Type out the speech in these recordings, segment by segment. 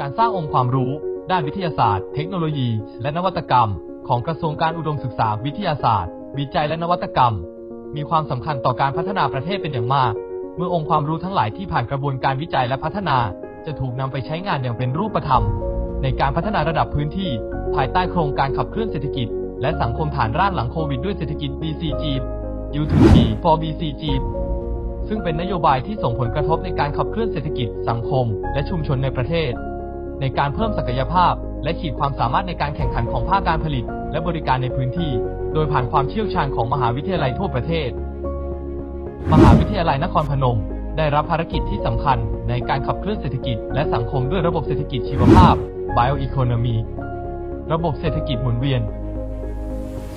การสร้างองค์ความรู้ ด้านวิทยาศาสตร์ เทคโนโลยี และนวัตกรรม ของกระทรวงการอุดมศึกษาวิทยาศาสตร์ วิจัยและนวัตกรรม มีความสำคัญต่อการพัฒนาประเทศเป็นอย่างมาก เมื่อองค์ความรู้ทั้งหลายที่ผ่านกระบวนการวิจัยและพัฒนา จะถูกนำไปใช้งานอย่างเป็นรูปธรรม ในการพัฒนาระดับพื้นที่ ภายใต้โครงการขับเคลื่อนเศรษฐกิจ และสังคมฐานรากหลังโควิดด้วยเศรษฐกิจ BCG U2G for BCG ซึ่งเป็นนโยบายที่ส่งผลกระทบในการขับเคลื่อนเศรษฐกิจสังคม และชุมชนในประเทศ ในการเพิ่มศักยภาพ และขีดความสามารถในการแข่งขันของภาคการผลิต และบริการในพื้นที่ โดยผ่านความเชี่ยวชาญของมหาวิทยาลัยทั่วประเทศ มหาวิทยาลัยนครพนม ได้รับภารกิจที่สำคัญในการขับเคลื่อนเศรษฐกิจ และสังคมด้วยระบบเศรษฐกิจชีวภาพ Bioeconomy ระบบเศรษฐกิจหมุนเวียน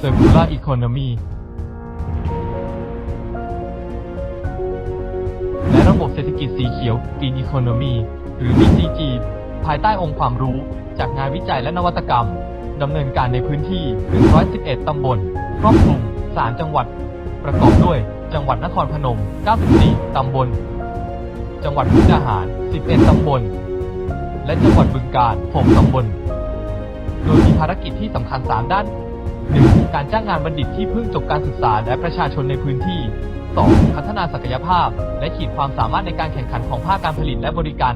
Circular Economy และระบบเศรษฐกิจสีเขียว Green Economy หรือ BCG ภายใต้องค์ความรู้จากงานวิจัยและนวัตกรรมดำเนินการในพื้นที่ 111 ตำบล ครอบคลุม 3 จังหวัด ประกอบด้วย จังหวัดนครพนม 94 ตำบล จังหวัดมุกดาหาร 11 ตำบล และจังหวัดบึงกาฬ 6 ตำบล โดยมีภารกิจที่สำคัญ 3 ด้าน 1. การจ้างงานบัณฑิตที่เพิ่งจบการศึกษาและประชาชนในพื้นที่ 2. พัฒนาศักยภาพ และขีดความสามารถในการแข่งขันของภาคการผลิตและบริการ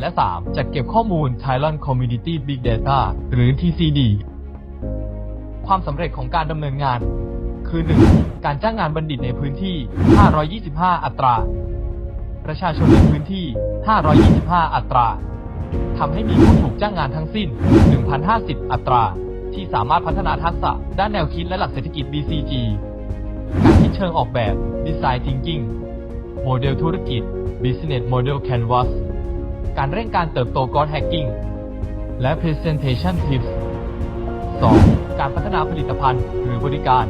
และ 3. จัดเก็บข้อมูล Thailand Community Big Data หรือ TCD ความสำเร็จของการดำเนินงาน คือ 1. การจ้างงานบัณฑิตในพื้นที่ 525 อัตรา ประชาชนในพื้นที่ 525 อัตราทำให้มีผู้ถูกจ้างงานทั้งสิ้น 1,050 อัตรา ที่สามารถพัฒนาทักษะ ด้านแนวคิดและหลักเศรษฐกิจ BCG การคิดเชิงออกแบบ Design Thinking โมเดลธุรกิจ Business Model Canvas การเร่งการเติบโต Growth Hacking และ Presentation Tips 2. การพัฒนาผลิตภัณฑ์หรือบริการ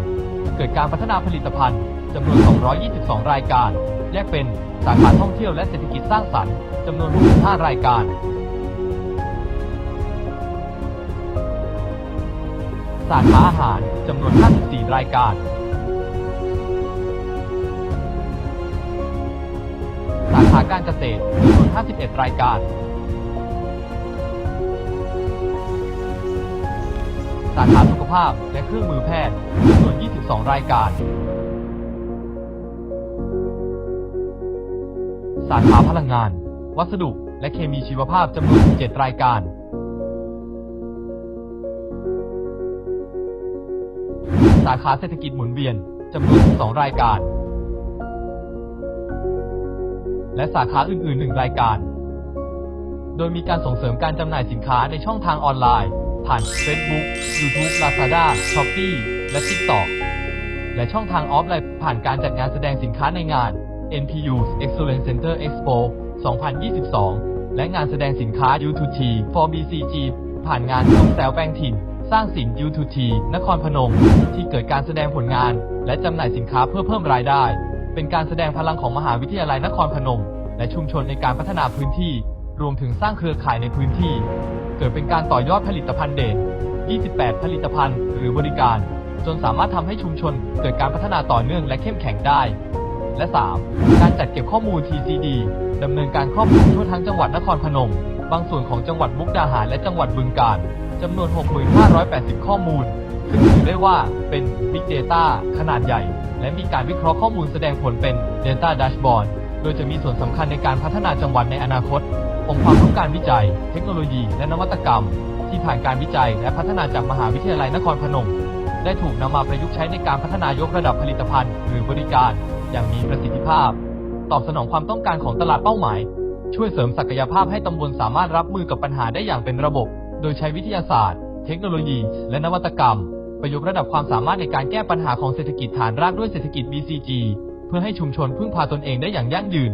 เกิดการพัฒนาผลิตภัณฑ์จำนวน 222 รายการ แยกเป็นสาขาท่องเที่ยวและเศรษฐกิจสร้างสรรค์จำนวน 65 รายการ สาขาอาหารจำนวน 54 รายการ สาขาการเกษตรจำนวน 51 รายการ สาขาสุขภาพและเครื่องมือแพทย์จำนวน 22 รายการ สาขาพลังงาน วัสดุ และเคมีชีวภาพจำนวน 17 รายการ สาขาเศรษฐกิจหมุนเวียนจำนวน 12 รายการ และสาขาอื่นๆ1รายการ โดยมีการส่งเสริมการจำหน่ายสินค้าในช่องทางออนไลน์ ผ่าน Facebook YouTube Lazada Shopee และ TikTok และช่องทางออฟไลน์ผ่านการจัดงานแสดงสินค้าในงาน NPU Excellence Center Expo 2022 และงานแสดงสินค้า U2T for BCG ผ่านงานส่งแซวแปลงถิ่น สร้างสิน U2T นครพนม ที่เกิดการแสดงผลงาน และจำหน่ายสินค้าเพื่อเพิ่มรายได้ เป็นการแสดงพลังของมหาวิทยาลัยนครพนม และชุมชนในการพัฒนาพื้นที่ รวมถึงสร้างเครือข่ายในพื้นที่ เกิดเป็นการต่อยอดผลิตภัณฑ์เด่น28 ผลิตภัณฑ์ หรือบริการ จนสามารถทำให้ชุมชนเกิดการพัฒนาต่อเนื่องและเข้มแข็งได้ และ 3. การจัดเก็บข้อมูล TCD ดำเนินการครอบคลุมทั่วทั้งจังหวัดนครพนม บางส่วนของจังหวัดมุกดาหารและจังหวัดบึงกาฬจำนวน 6,580 ข้อมูล ถือได้ว่าเป็น Big Data ขนาดใหญ่ และมีการวิเคราะห์ข้อมูลแสดงผลเป็น Data Dashboard โดยจะมีส่วนสำคัญในการพัฒนาจังหวัดในอนาคตองค์ความรู้การวิจัย เทคโนโลยี และนวัตกรรม ที่ผ่านการวิจัย และพัฒนาจากมหาวิทยาลัยนครพนม ได้ถูกนำมาประยุกต์ใช้ในการพัฒนายกระดับผลิตภัณฑ์ หรือบริการ อย่างมีประสิทธิภาพ ตอบสนองความต้องการของตลาดเป้าหมาย ช่วยเสริมศักยภาพให้ตำบลสามารถรับมือกับปัญหาได้อย่างเป็นระบบ โดยใช้วิทยาศาสตร์ เทคโนโลยี และนวัตกรรม ประยุกต์ระดับความสามารถในการแก้ปัญหาของเศรษฐกิจฐานรากด้วยเศรษฐกิจ BCG เพื่อให้ชุมชนพึ่งพาตนเองได้อย่างยั่งยืน